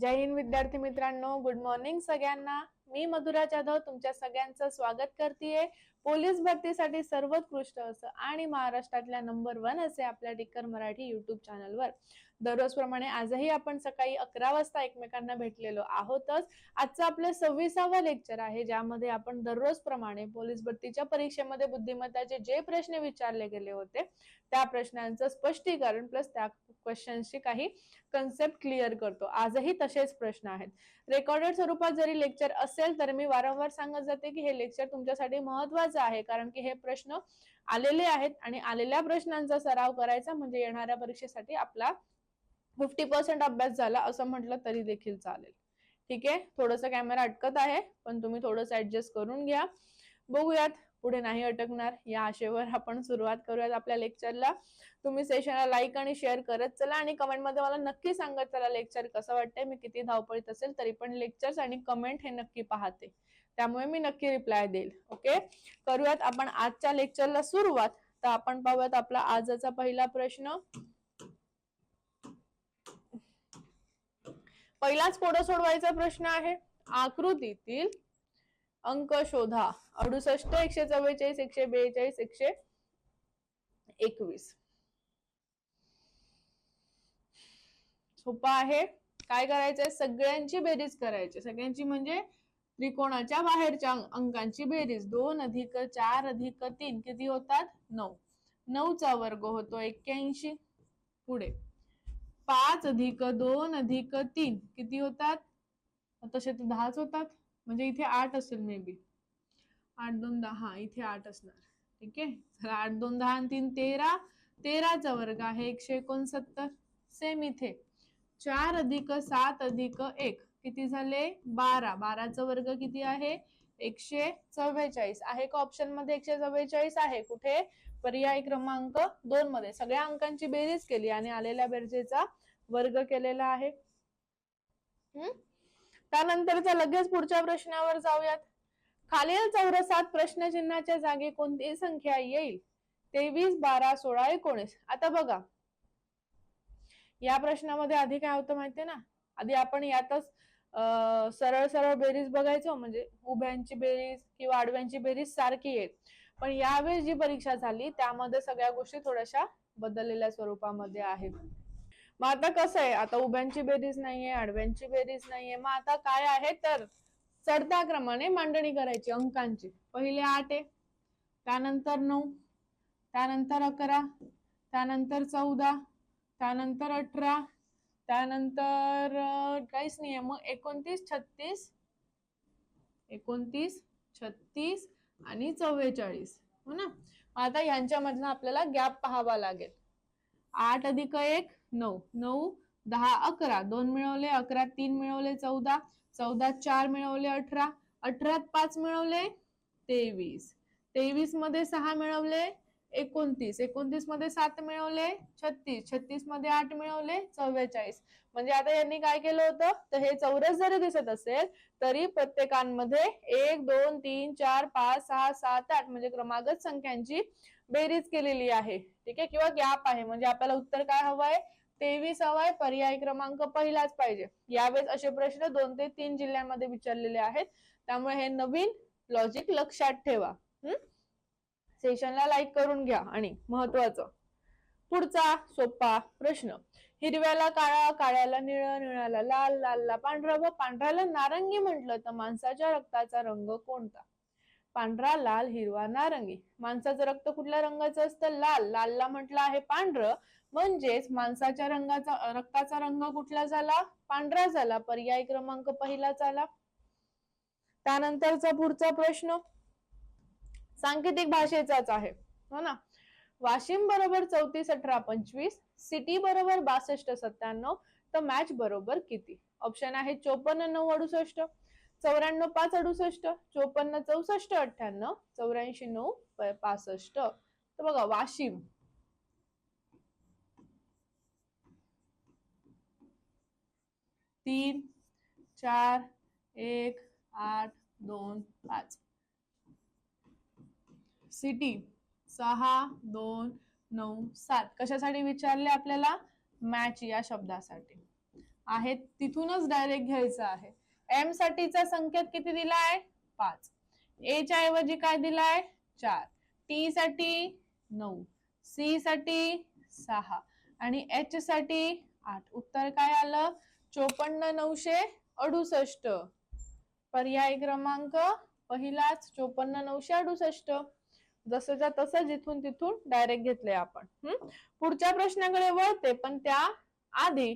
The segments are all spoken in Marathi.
जय हिंद विद्यार्थी मित्रांनो गुड मॉर्निंग सगळ्यांना. मी मधुरा जाधव तुमच्या सगळ्यांचं स्वागत करते पोलीस भरतीसाठी सर्वोत्कृष्ट असं आणि महाराष्ट्रातल्या नंबर वन असे आपल्या टिक्कर मराठी युट्यूब चॅनलवर दररोज प्रमाणे आजही आपण सकाळी अकरा वाजता एकमेकांना भेटलेलो आहोतच. आजचं आपलं सव्वीसावं लेक्चर आहे ज्यामध्ये आपण दररोज प्रमाणे पोलीस भरतीच्या परीक्षेमध्ये बुद्धिमत्ताचे जे प्रश्न विचारले गेले होते त्या प्रश्नांचं स्पष्टीकरण प्लस त्या क्वेश्चन्सची काही कन्सेप्ट क्लिअर करतो. आजही तसेच प्रश्न आहेत. रेकॉर्डेड स्वरूपात जरी लेक्चर असेल तर मी वारंवार सांगत जाते की हे लेक्चर तुमच्यासाठी महत्वाचं आहे. कारण की हे प्रश्न आलेले आहेत आणि आलेल्या प्रश्नांचा सराव करायचा म्हणजे येणाऱ्या परीक्षेसाठी आपला फिफ्टी पर्सेंट अभ्यास झाला असं म्हटलं तरी देखील चालेल. ठीक आहे? थोडस कॅमेरा अटकत आहे पण तुम्ही थोडस ऍडजस्ट करून घ्या. बघूयात. पुढे नाही अटकणार. या आशेवर आपण सुरुवात करूयात आपल्या लेक्चरला तुम्ही सेशनला लाईक आणि शेअर करत चला आणि कमेंटमध्ये मला नक्की सांगत चला लेक्चर कसं वाटतंय मी किती धावपळीत असेल तरी पण लेक्चर्स आणि कमेंट हे नक्की पाहते. त्यामुळे मी नक्की रिप्लाय देईल. ओके करूयात आपण आजच्या लेक्चरला सुरुवात. तर आपण पाहूयात आपला आजचा पहिला प्रश्न. पहिलाच पुढे सोडवायचा प्रश्न आहे. आकृतीतील अंक शोधा. अडुसष्ट एकशे चव्वेचाळीस एकशे बेचाळीस एकशे एकवीस. सोपा आहे. काय करायचंय? सगळ्यांची बेरीज करायची. सगळ्यांची म्हणजे त्रिकोणाच्या बाहेरच्या अंकांची बेरीज. दोन अधिक चार अधिक तीन. किती होतात? नऊ. नऊचा वर्ग होतो एक्क्याऐंशी. पुढे. पाच अधिक दोन अधिक तीन. किती होतात? तसे तर दहाच होतात. म्हणजे इथे आठ असेल मे बी आठ दोन दहा इथे आठ असणार. ठीक आहे? आठ दोन दहा आणि तीन तेरा. तेराचा वर्ग आहे एकशे एकोणसत्तर. सेम इथे. चार अधिक सात अधिक एक. किती झाले? बारा. बाराचा वर्ग किती आहे? एकशे चव्वेचाळीस. आहे का ऑप्शनमध्ये एकशे चव्वेचाळीस? आहे. कुठे? पर्याय क्रमांक दोन मध्ये. सगळ्या अंकांची बेरीज केली आणि आलेल्या बेरजेचा वर्ग केलेला आहे. त्यानंतरचा लगेच पुढच्या प्रश्नावर जाऊयात. खालील चौरसात प्रश्नचिन्हाच्या जागी कोणती संख्या येईल? तेवीस बारा सोळा एकोणीस. आता बघा. या प्रश्नामध्ये आधी काय होतं माहितीये ना? आधी आपण यातच सरळ सरळ बेरीज बघायचो. म्हणजे उभ्यांची बेरीज किंवा आडव्यांची बेरीज सारखी आहे पण यावेळी जी परीक्षा झाली त्यामध्ये सगळ्या गोष्टी थोड्याशा बदललेल्या स्वरूपामध्ये आहेत. मग आता कसं आहे? आता उभ्यांची बेरीज नाहीये आडव्यांची बेरीज नाहीये. मग आता काय आहे? तर चढत्या क्रमाने मांडणी करायची अंकांची. पहिले आठ आहे. त्यानंतर नऊ त्यानंतर अकरा त्यानंतर चौदा त्यानंतर अठरा त्यानंतर काहीच नाही मग एकोणतीस छत्तीस एकोणतीस छत्तीस आणि चव्वेचाळीस. हो ना? आता यांच्यामधला आपल्याला गॅप पाहावा लागेल. आठ अधिक एक नऊ. नऊ दहा अकरा. दोन मिळवले अकरा तीन मिळवले चौदा. चौदा चार मिळवले अठरा. अठरात पाच मिळवले तेवीस. तेवीसमध्ये सहा मिळवले एकोणतीस. एकोणतीसमध्ये सात मिळवले छत्तीस. छत्तीसमध्ये आठ मिळवले चव्वेचाळीस. म्हणजे आता यांनी काय केलं होतं? तर हे चौरस जरी दिसत असेल तरी प्रत्येकांमध्ये एक दोन तीन चार पाच सहा सात आठ म्हणजे क्रमागत संख्यांची बेरीज केलेली आहे. ठीक आहे? किंवा गॅप आहे. म्हणजे आपल्याला उत्तर काय हवंय? तेवीस हवाय पर्याय क्रमांक पहिलाच पाहिजे. यावेळेस असे प्रश्न दोन ते तीन जिल्ह्यांमध्ये विचारलेले आहेत. त्यामुळे हे नवीन लॉजिक लक्षात ठेवा. हम्म सेशनला लाईक करून घ्या. आणि महत्वाचं पुढचा सोपा प्रश्न. हिरव्याला काळा काळ्याला निळ निळाला लाल लालला पांढरा व पांढऱ्याला नारंगी म्हटलं तर माणसाच्या रक्ताचा रंग कोणता? पांढरा लाल हिरवा नारंगी. माणसाचं रक्त कुठल्या रंगाचं असतं? लाल. लालला म्हटलं आहे पांढरं. म्हणजेच माणसाच्या रंगाचा रक्ताचा रंग कुठला झाला? पांढरा झाला. पर्याय क्रमांक पहिलाच आला त्यानंतरचा पुढचा प्रश्न सांकेतिक भाषेचाच आहे. हो ना? वाशिम बरोबर चौतीस अठरा पंचवीस सिटी बरोबर बासष्ट सत्त्याण्णव तर मॅच बरोबर किती? ऑप्शन आहे चोपन्न नऊ अडुसष्ट. चौऱ्याण्णव पाच अडुसष्ट चोपन्न चौसष्ट अठ्ठ्याण्णव चौऱ्याऐंशी नऊ पासष्ट. तर बघा वाशिम. तीन चार एक आठ दोन पाच. सिटी. सहा दोन नऊ सात. कशासाठी विचारले आपल्याला? मॅच या शब्दासाठी. आहे तिथूनच डायरेक्ट घ्यायचं आहे. एम साठीचा संकेत किती दिलाय पाच. ए ऐवजी काय दिलाय चार. टी साठी नऊ. सी साठी सहा. आणि एच साठी आठ. उत्तर काय आलं? चोपन्न नऊशे अडुसष्ट. पर्याय क्रमांक पहिलाच चोपन्न नऊशे अडुसष्ट. जसंच्या तसं जिथून तिथून डायरेक्ट घेतले आपण. हम्म? पुढच्या प्रश्नाकडे वळते पण त्या आधी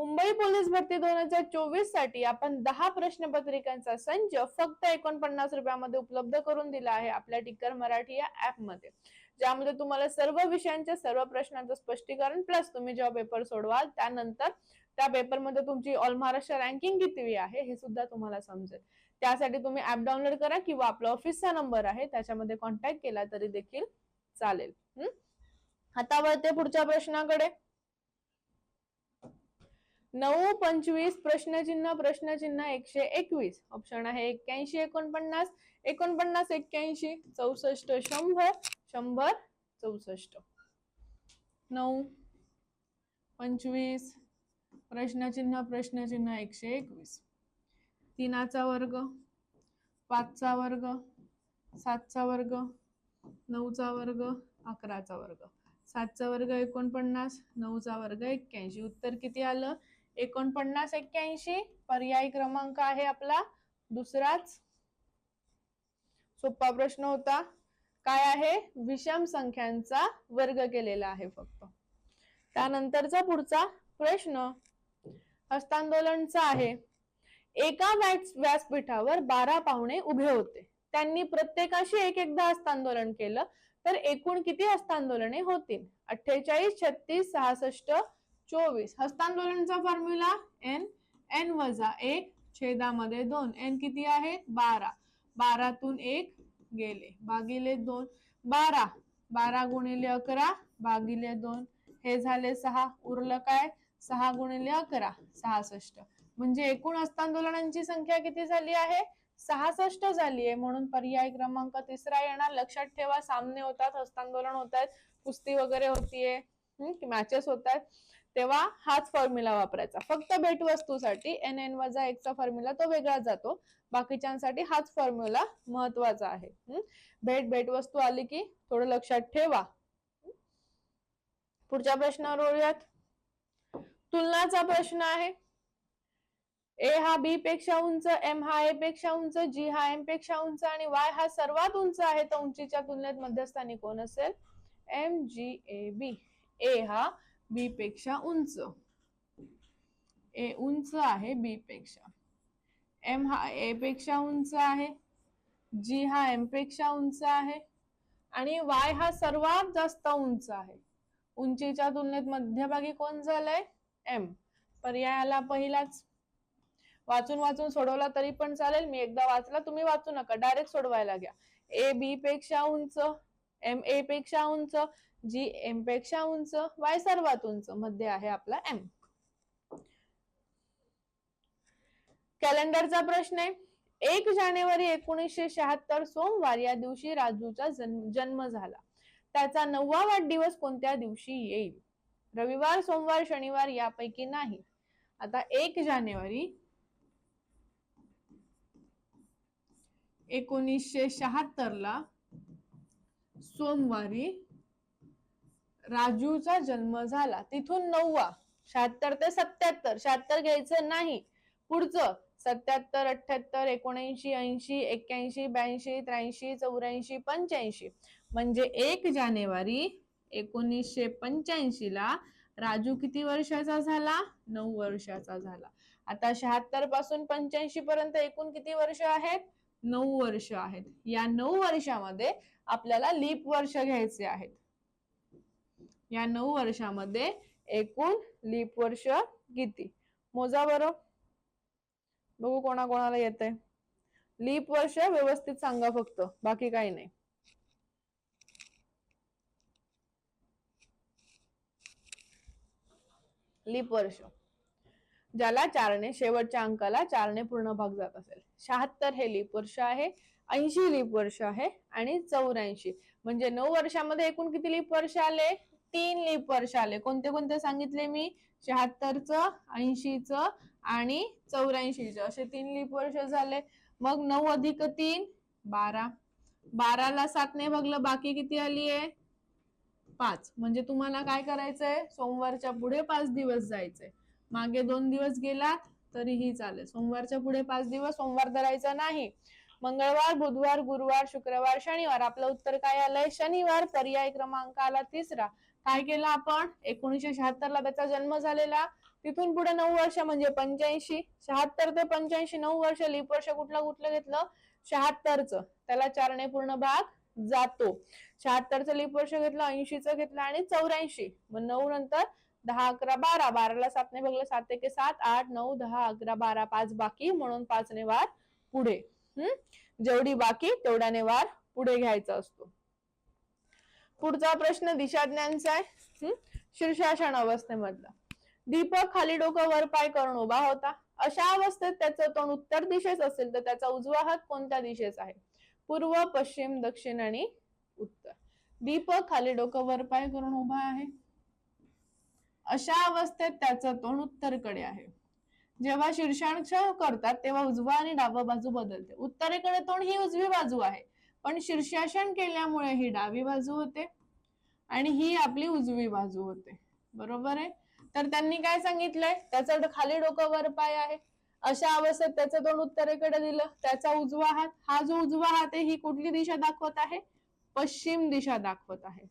मुंबई पोलीस भरती दोन हजार चोवीससाठी आपण दहा प्रश्नपत्रिकांचा संच फक्त एकोणपन्नास रुपयामध्ये उपलब्ध करून दिला आहे आपल्या टिकर मराठी या ऍपमध्ये. ज्यामध्ये तुम्हाला सर्व विषयांच्या सर्व प्रश्नांचं स्पष्टीकरण प्लस तुम्ही जेव्हा पेपर सोडवाल त्यानंतर त्या पेपरमध्ये तुमची ऑल महाराष्ट्र रँकिंग किती आहे हे सुद्धा तुम्हाला समजेल. त्यासाठी तुम्ही ऍप डाउनलोड करा किंवा आपला ऑफिसचा नंबर आहे त्याच्यामध्ये कॉन्टॅक्ट केला तरी देखील चालेल. हम्म? आता वळते पुढच्या प्रश्नाकडे. नऊ पंचवीस प्रश्नचिन्ह प्रश्नचिन्ह एकशे एकवीस. ऑप्शन आहे एक्क्याऐंशी एकोणपन्नास एकोणपन्नास एक्क्याऐंशी चौसष्ट शंभर शंभर चौसष्ट. नऊ पंचवीस प्रश्नचिन्ह प्रश्नचिन्ह एकशे एकवीस. तीनाचा वर्ग पाचचा वर्ग सातचा वर्ग नऊचा वर्ग अकराचा वर्ग. सातचा वर्ग एकोणपन्नास नऊचा वर्ग एक्क्याऐंशी. उत्तर किती आलं? एकोणपन्नास एक्क्याऐंशी. पर्याय क्रमांक आहे आपला दुसराच. सोपा प्रश्न होता. काय आहे? विषम संख्यांचा वर्ग केलेला आहे फक्त. त्यानंतरचा पुढचा प्रश्न. हस्तांदोलनचा आहे. एका व्यास व्यासपीठावर बारा पाहुणे उभे होते. त्यांनी प्रत्येकाशी एक एकदा हस्तांदोलन केलं तर एकूण किती हस्तांदोलने होतील? अठ्ठेचाळीस छत्तीस सहासष्ट चोवीस. हस्तांदोलनचा फॉर्म्युला एन एन वजा एक छेदामध्ये दोन. एन किती आहे? बारा. बारातून एक गेले. भागिले दोन. बारा. बारा गुणिले अकरा भागिले दोन. हे झाले सहा. उरलं काय? सहा गुणिले अकरा. सहासष्ट. म्हणजे एकूण हस्तांदोलनांची संख्या किती झाली आहे? सहासष्ट झाली आहे. म्हणून पर्याय क्रमांक तिसरा येणार. लक्षात ठेवा. सामने होतात हस्तांदोलन होत आहेत कुस्ती वगैरे होतीये मॅचेस होत आहेत. तेव्हा हाच फॉर्म्युला वापरायचा. फक्त भेटवस्तूसाठी एन एन वजा एकचा फॉर्म्युला तो वेगळा जातो. बाकीच्यांसाठी हाच फॉर्म्युला महत्त्वाचा आहे. भेट भेटवस्तू आली की थोडं लक्षात ठेवा. पुढच्या प्रश्नावर ओळूयात तुलनाचा प्रश्न आहे. ए हा बी पेक्षा उंच एम हा ए पेक्षा उंच जी हा एमपेक्षा उंच आणि वाय हा सर्वात उंच आहे. तर उंचीच्या तुलनेत मध्यस्थानी कोण असेल? एम जी ए बी ए हा बी पेक्षा उंच. ए उंच आहे बी पेक्षा. एम हा ए पेक्षा उंच आहे. जी हा एमपेक्षा उंच आहे. आणि वाय हा सर्वात जास्त उंच आहे. उंचीच्या तुलनेत मध्यभागी कोण झालंय? एम. पर्यायाला पहिलाच. वाचून वाचून सोडवला तरी पण चालेल. मी एकदा वाचला तुम्ही वाचू नका. डायरेक्ट सोडवायला घ्या. ए बी पेक्षा उंच एम ए पेक्षा उंच जी एमपेक्षा उंच वाय सर्वात उंच मध्ये आहे आपला एम कॅलेंडरचा प्रश्न आहे. एक जानेवारी एकोणीसशे शहात्तर सोमवार या दिवशी राजूचा जन्म जन्म झाला. त्याचा नववा वाढदिवस कोणत्या दिवशी येईल? रविवार सोमवार शनिवार यापैकी नाही. आता एक जानेवारी एकोणीसशे शहात्तर ला सोमवारी राजूचा जन्म झाला. तिथून नववा. शहात्तर ते सत्याहत्तर शहात्तर घ्यायचं नाही. पुढचं. सत्याहत्तर अठ्याहत्तर एकोणऐंशी ऐंशी एक्क्याऐंशी ब्याऐंशी त्र्याऐंशी चौऱ्याऐंशी पंच्याऐंशी. म्हणजे एक जानेवारी एकोणीसशे पंच्याऐंशी ला राजू किती वर्षाचा झाला? नऊ वर्षाचा झाला. आता शहात्तरपासून पंच्याऐंशी पर्यंत एकूण किती वर्ष आहेत? नऊ वर्ष आहेत. या नऊ वर्षामध्ये आपल्याला लीप वर्ष घ्यायचे आहेत. या नऊ वर्षामध्ये एकूण लीप वर्ष किती? मोजा बरं. बघू कोणाकोणाला येत आहे लीप वर्ष व्यवस्थित सांगा फक्त. बाकी काही नाही. लीप वर्ष. ज्याला चारने शेवटच्या अंकाला चारने पूर्ण भाग जात असेल. शहात्तर हे लीप वर्ष आहे ऐंशी लीप वर्ष आहे आणि चौऱ्याऐंशी. म्हणजे नऊ वर्षामध्ये एकूण किती लीप वर्ष आले? तीन लीप वर्ष आले. कोणते कोणते सांगितले मी? शहात्तरचं ऐंशीचं आणि चौऱ्याऐंशीचं. असे तीन लीप वर्ष झाले. मग नऊ अधिक तीन बारा. बाराला सातने बघलं बाकी किती आली आहे? पाच. म्हणजे तुम्हाला काय करायचंय? सोमवारच्या पुढे पाच दिवस जायचंय. मागे दोन दिवस गेलात तरीही चालेल. सोमवारच्या पुढे पाच दिवस सोमवार धरायचा नाही. मंगळवार बुधवार गुरुवार शुक्रवार शनिवार. आपलं उत्तर काय आलंय? शनिवार. पर्याय क्रमांक आला तिसरा. काय केलं आपण? एकोणीशे शहात्तर ला त्याचा जन्म झालेला. तिथून पुढे नऊ वर्ष म्हणजे पंच्याऐंशी. शहात्तर ते पंच्याऐंशी नऊ वर्ष लीप वर्ष कुठलं कुठलं घेतलं? शहात्तरचं. त्याला चारणे पूर्ण भाग जातो. शहात्तरचं लीप वर्ष घेतलं ऐंशीचं घेतलं आणि चौऱ्याऐंशी. मग नऊ नंतर दहा अकरा बारा. बाराला सातने बघलं सात एके सात आठ नऊ दहा अकरा बारा पाच बाकी. म्हणून पाचने वार पुढे. हम्म जेवढी बाकी तेवढ्याने वार पुढे घ्यायचा असतो. पुढचा प्रश्न दिशाज्ञांचा आहे. शीर्षासन अवस्थेमधला. दीपक खाली डोकं वर पाय करून उभा होता. अशा अवस्थेत त्याचं तोंड उत्तर दिशेस असेल तर त्याचा उजवा हात कोणत्या दिशेस आहे? पूर्व पश्चिम दक्षिण आणि उत्तर. दीपक खाली डोकं वर पाय करून उभा आहे. अशा अवस्थेत त्याचं तोंड उत्तरेकडे आहे. जेव्हा शीर्षांश करतात तेव्हा उजवा आणि डावा बाजू बदलते. उत्तरेकडे तोंड ही उजवी बाजू आहे. पण शीर्षासन केल्यामुळे ही डावी बाजू होते आणि ही आपली उजवी बाजू होते. बरोबर आहे? तर त्यांनी काय सांगितलंय? त्याचं खाली डोकं वर पाय आहे. अशा अवस्थेत त्याचं तोंड उत्तरेकडे दिलं. त्याचा उजवा हात हा जो उजवा हात आहे ही कुठली दिशा दाखवत आहे? पश्चिम दिशा दाखवत आहे.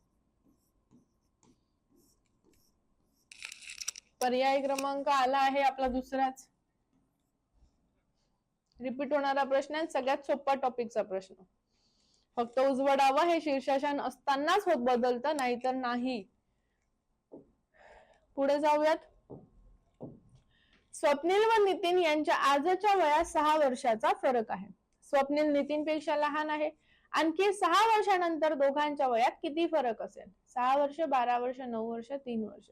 पर्याय क्रमांक आला आहे आपला दुसराच. रिपीट होणारा प्रश्न आहे सगळ्यात सोपा टॉपिकचा प्रश्न. फक्त उजवडावं हे शीर्षासन असतानाच होत बदलतं नाहीतर नाही. पुढे जाऊयात. स्वप्नील व नितीन यांच्या आजच्या वयात सहा वर्षाचा फरक आहे. स्वप्नील नितीन पेक्षा लहान आहे. आणखी सहा वर्षानंतर दोघांच्या वयात किती फरक असेल? सहा वर्ष बारा वर्ष नऊ वर्ष तीन वर्ष.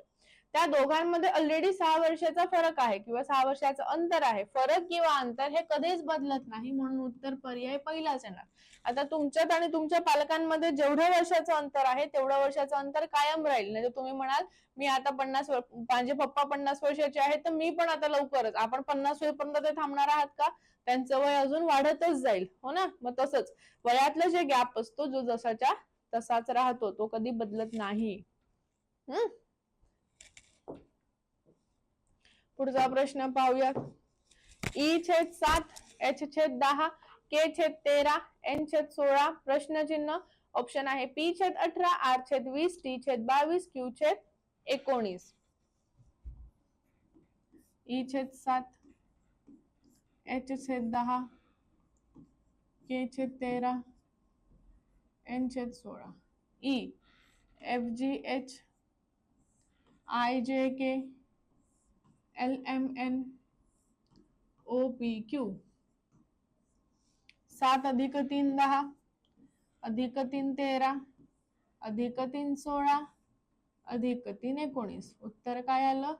त्या दोघांमध्ये ऑलरेडी सहा वर्षाचा फरक आहे किंवा सहा वर्षाचं अंतर आहे. फरक किंवा अंतर हे कधीच बदलत नाही म्हणून उत्तर पर्याय पहिलाच येणार. आता तुमच्यात आणि तुमच्या पालकांमध्ये जेवढं वर्षाचं अंतर आहे तेवढं वर्षाचं अंतर कायम राहील. नाही तुम्ही म्हणाल मी आता पन्नास माझे पप्पा पन्नास वर्षाचे आहेत तर मी पण आता लवकरच आपण पन्नास वेळपर्यंत ते थांबणार आहात का? त्यांचं वय अजून वाढतच जाईल. हो ना? मग तसंच. वयातलं जे गॅप असतो जो जसाच्या तसाच राहतो तो कधी बदलत नाही. हम्म पुढचा प्रश्न पाहूया ई छेद सात एच छेद दहा के छेद तेरा एन छेद सोळा प्रश्नचिन्ह ऑप्शन आहे. पी छेद अठरा आर छेद वीस टी छेद बावीस क्यू छेद एकोणीस. ई छेद सात एच छेद दहा के छेद तेरा एन छेद सोळा. E F G H I J K L M N O P Q सात अधिक तीन दहा. अधिक तीन तेरा. अधिक तीन सोळा. अधिक तीन एकोणीस. उत्तर काय आलं?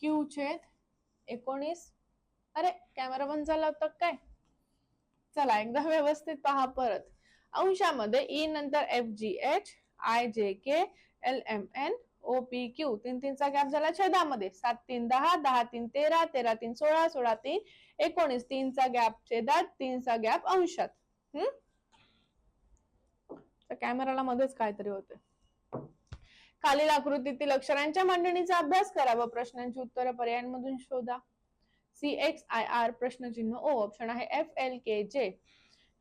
क्यू छेद एकोणीस. अरे कॅमेरा बंद झाला होता काय? चला एकदा व्यवस्थित पहा परत. अंशामध्ये ई नंतर F G H I J K L M N O P Q तीन तीनचा गॅप झाला छेदामध्ये. सात तीन दहा दहा तीन तेरा तेरा तीन सोळा सोळा तीन एकोणीस. तीनचा गॅप छेदात तीनचा गॅप अंशात. हम्म? कॅमेराला मध्येच काहीतरी होते. खालील आकृतीतील अक्षरांच्या मांडणीचा अभ्यास करा व प्रश्नांची उत्तरं पर्यायांमधून शोधा. सी एक्स आय आर प्रश्नचिन्ह ओ ऑप्शन आहे एफ एल के जे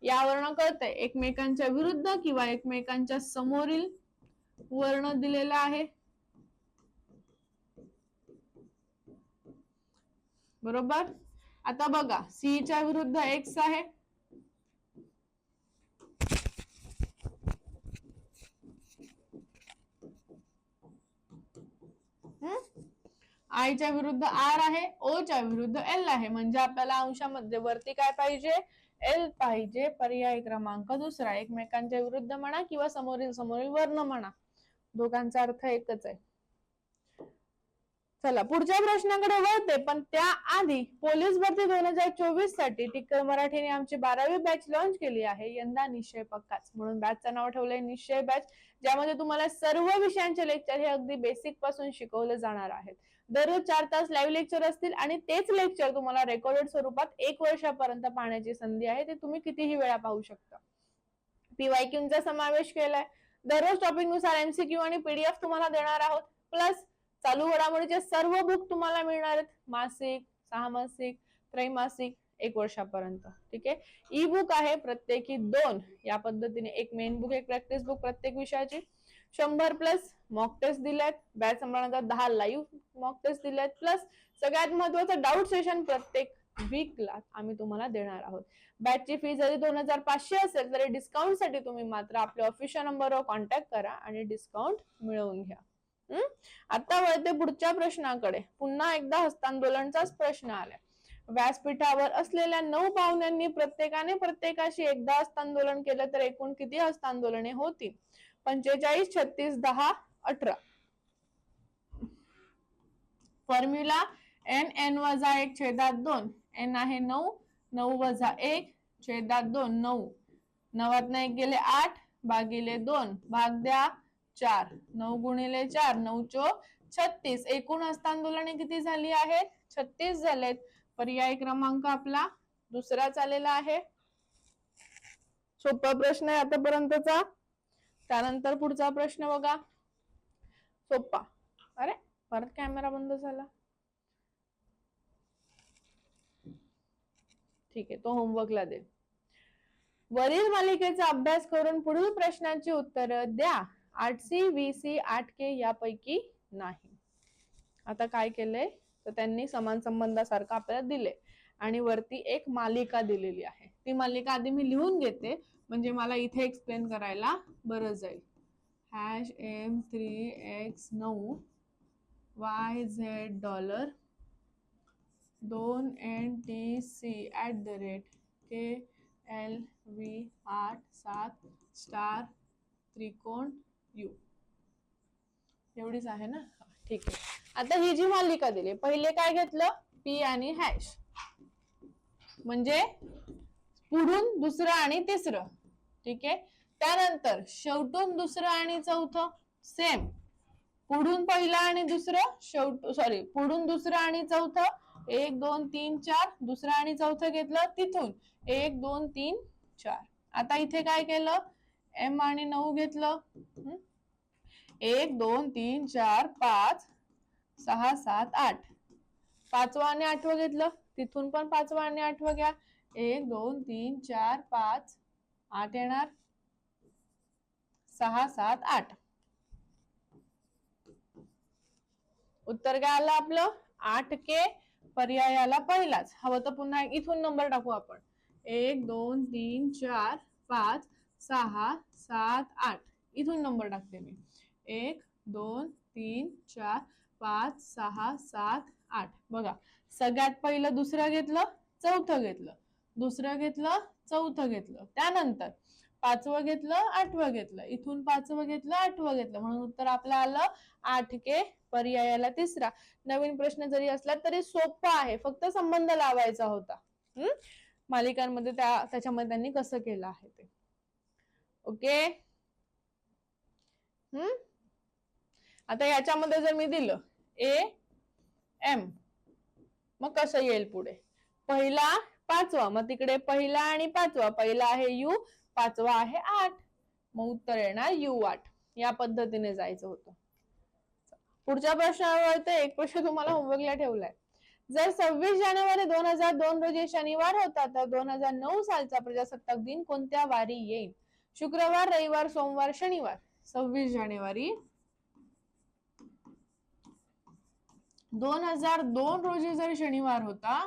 यावरनं कळतंय. एकमेकांच्या विरुद्ध किंवा एकमेकांच्या समोरील वर्ण दिलेला आहे. बरोबर? आता बघा सी च्या विरुद्ध एक्स आहे. आयच्या विरुद्ध आर आहे ओ च्या विरुद्ध एल आहे. म्हणजे आपल्याला अंशामध्ये वरती काय पाहिजे? एल पाहिजे. पर्याय क्रमांक दुसरा. एकमेकांच्या विरुद्ध म्हणा किंवा समोरील समोरील वर्ण म्हणा. दोघांचा अर्थ एकच आहे. चला पुढच्या प्रश्नाकडे वळते पण त्या आधी पोलीस भरती दोन हजार चोवीससाठी टिक्कर मराठीने आमची बारावी बॅच लॉन्च केली आहे. यंदा निश्चय पक्काच. म्हणून बॅचचं नाव ठेवलंय निश्चय बॅच ज्यामध्ये तुम्हाला सर्व विषयांचे लेक्चर हे अगदी बेसिकपासून शिकवले जाणार आहेत. दररोज चार तास लाईव्ह लेक्चर असतील आणि तेच लेक्चर तुम्हाला रेकॉर्डेड स्वरूपात एक वर्षापर्यंत पाहण्याची संधी आहे. ते तुम्ही कितीही वेळा पाहू शकता. पीवायक्यूचा समावेश केलाय. दररोज टॉपिकनुसार एमसीक्यू आणि पीडीएफ तुम्हाला देणार आहोत. प्लस चालू घडामोडीचे सर्व बुक तुम्हाला मिळणार आहेत. मासिक सहामासिक त्रैमासिक एक वर्षापर्यंत. ठीक आहे? ई बुक आहे प्रत्येकी दोन. या पद्धतीने एक मेन बुक एक प्रॅक्टिस बुक प्रत्येक विषयाची. शंभर प्लस मॉक टेस्ट दिल्यात. बॅच संपल्यानंतर दहा लाईव्ह मॉक टेस्ट दिल्यात. प्लस सगळ्यात महत्वाचं डाऊट सेशन प्रत्येक वीकला आम्ही तुम्हाला देणार आहोत. बॅचची फी जरी दोन हजार पाचशे असेल तरी डिस्काउंटसाठी तुम्ही मात्र आपल्या ऑफिशियल नंबरवर कॉन्टॅक्ट करा आणि डिस्काउंट मिळवून घ्या. हम्म? आता वळते पुढच्या प्रश्नाकडे. पुन्हा एकदा हस्तांदोलनचाच प्रश्न आलाय. व्यासपीठावर असलेल्या नऊ पाहुण्यांनी प्रत्येकाने प्रत्येकाशी एकदा हस्तांदोलन केलं तर एकूण किती हस्तांदोलने होतील? पंचेचाळीस छत्तीस दहा अठरा. फॉर्म्युला एन एन वजा एक छेदात दोन. एन आहे नऊ नऊ वजा एक छेदात दोन नऊ. नवात एक गेले आठ भागिले दोन. भाग द्या. चार. नऊ गुणिले चार नऊ चो छत्तीस. एकूण हस्तांदोलने किती झाली आहेत? छत्तीस झालेत. पर्याय क्रमांक आपला दुसरा चाललेला आहे. सोपा प्रश्न आहे आतापर्यंतचा. त्यानंतर पुढचा प्रश्न बघा. सोपा. अरे परत कॅमेरा बंद झाला. ठीक आहे तो होमवर्कला दे. वरील मालिकेचा अभ्यास करून पुढील प्रश्नांची उत्तरं द्या. आठ सी वी सी आठ के यापैकी नाही. आता काय केलंय? तर त्यांनी समान संबंधासारखं आपल्याला दिले आणि वरती एक मालिका दिलेली आहे. ती मालिका आधी मी लिहून घेते. म्हणजे मला इथे एक्सप्लेन करायला बरं जाईल. हॅश एम थ्री एक्स नऊ वाय झेड डॉलर दोन N T C at the rate K L V आठ सात स्टार त्रिकोण यू एवढीच आहे ना? ठीक आहे. आता ही जी मालिका दिली पहिले काय घेतलं? पी आणि हॅश म्हणजे पुढून दुसरं आणि तिसरं. ठीक आहे? त्यानंतर शेवटून दुसरं आणि चौथं सेम पुढून पहिलं आणि दुसरं शेवट सॉरी पुढून दुसरं आणि चौथं. एक दोन तीन चार. दुसरं आणि चौथं घेतलं तिथून. एक दोन तीन चार. आता इथे काय केलं? एम आणि नऊ घेतलं. एक दोन तीन चार पाच सहा सात आठ. पाचवा आणि आठवं घेतलं. तिथून पण पाचवा आणि आठवं घ्या. एक दोन तीन चार पाच आठ येणार. सहा सात आठ. उत्तर काय आलं आपलं? आठ के पर्यायाला पहिलाच. हवं तर पुन्हा इथून नंबर टाकू आपण. एक दोन तीन चार पाच सहा सात आठ. इथून नंबर टाकते मी. एक दोन तीन चार पाच सहा सात आठ. बघा सगळ्यात पहिलं दुसरं घेतलं चौथं घेतलं. दुसरं घेतलं चौथं घेतलं. त्यानंतर पाचवं घेतलं आठवं घेतलं. इथून पाचवं घेतलं आठवं घेतलं. म्हणून उत्तर आपलं आलं आठ के पर्यायाला तिसरा. नवीन प्रश्न जरी असला तरी सोपा आहे. फक्त संबंध लावायचा होता. हम्म मालिकांमध्ये त्या त्याच्यामध्ये त्यांनी कसं केलं आहे ते. ओके? हम्म? आता याच्यामध्ये जर मी दिलं ए एम मग कसं येईल पुढे? पहिला पाचवा मग तिकडे पहिला आणि पाचवा. पहिला आहे यू पाचवा आहे आठ. मग उत्तर येणार यू आठ. या पद्धतीने जायचं होतं. पुढच्या प्रश्नावर एक प्रश्न तुम्हाला होमवर्कला ठेवलाय. जर सव्वीस जानेवारी दोन हजार दोन रोजी शनिवार होता तर दोन हजार नऊ सालचा प्रजासत्ताक दिन कोणत्या वारी येईल? शुक्रवार रविवार सोमवार शनिवार. सव्वीस जानेवारी. दोन हजार दोन रोजी जर शनिवार होता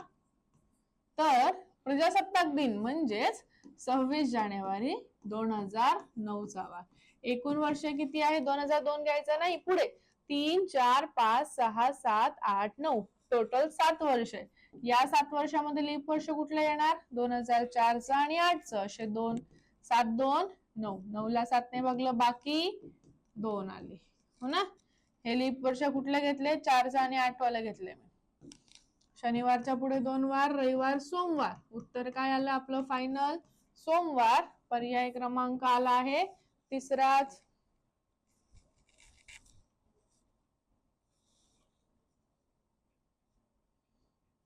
तर प्रजासत्ताक दिन म्हणजेच सव्वीस जानेवारी दोन हजार नऊचा वार एकूण वर्ष किती आहे? दोन हजार दोन घ्यायचं नाही. पुढे. तीन चार पाच सहा सात आठ नऊ. टोटल सात वर्ष आहे. या सात वर्षामध्ये लीप वर्ष कुठलं येणार? दोन हजार चारचं आणि आठचं. असे दोन सात दोन नऊ. नऊला सातने बघलं बाकी दोन आले. हो ना? हे लिप वर्ष कुठले घेतले? चारचा आणि आठवाला घेतले मी. शनिवारच्या पुढे दोन वार रविवार सोमवार. उत्तर काय आलं आपलं फायनल सोमवार. पर्याय क्रमांक आला आहे. तिसराच.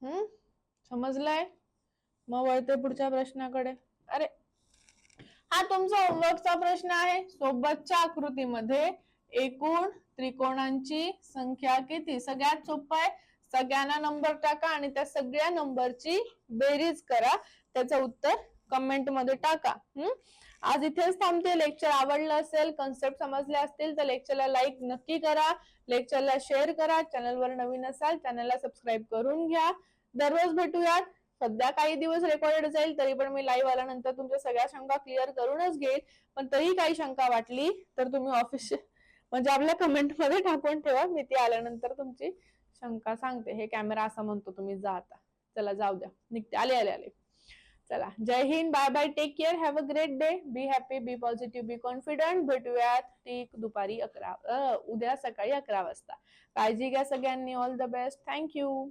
हम्म? समजलंय? मग वळते पुढच्या प्रश्नाकडे. अरे हा तुमचा होमवर्कचा प्रश्न आहे. सोबतच्या आकृतीमध्ये एकूण त्रिकोणांची संख्या किती? सगळ्यात सोपं आहे. सगळ्यांना नंबर टाका आणि त्या सगळ्या नंबरची बेरीज करा. त्याचं उत्तर कमेंटमध्ये टाका. हम्म? आज इथेच थांबते. लेक्चर आवडलं असेल कन्सेप्ट समजले असतील तर लेक्चरला लाईक नक्की करा. लेक्चरला शेअर करा. चॅनलवर नवीन असाल चॅनलला सबस्क्राईब करून घ्या. दररोज भेटूयात. सध्या काही दिवस रेकॉर्डेड जाईल तरी पण मी लाईव्ह आल्यानंतर तुमच्या सगळ्या शंका क्लिअर करूनच घेईल पण तरी काही शंका वाटली तर तुम्ही ऑफिस म्हणजे आपल्या कमेंटमध्ये टाकून ठेवा. मी ती आल्यानंतर तुमची शंका सांगते. हे कॅमेरा असं म्हणतो तुम्ही जा आता. चला जाऊ द्या. निघते. आले आले आले. चला. Jai Hind. Bye bye take care have a great day be happy be positive be confident भेटूयात ठीक दुपारी अकरा उद्या सकाळी अकरा वाजता. काळजी घ्या सगळ्यांनी. All the best thank you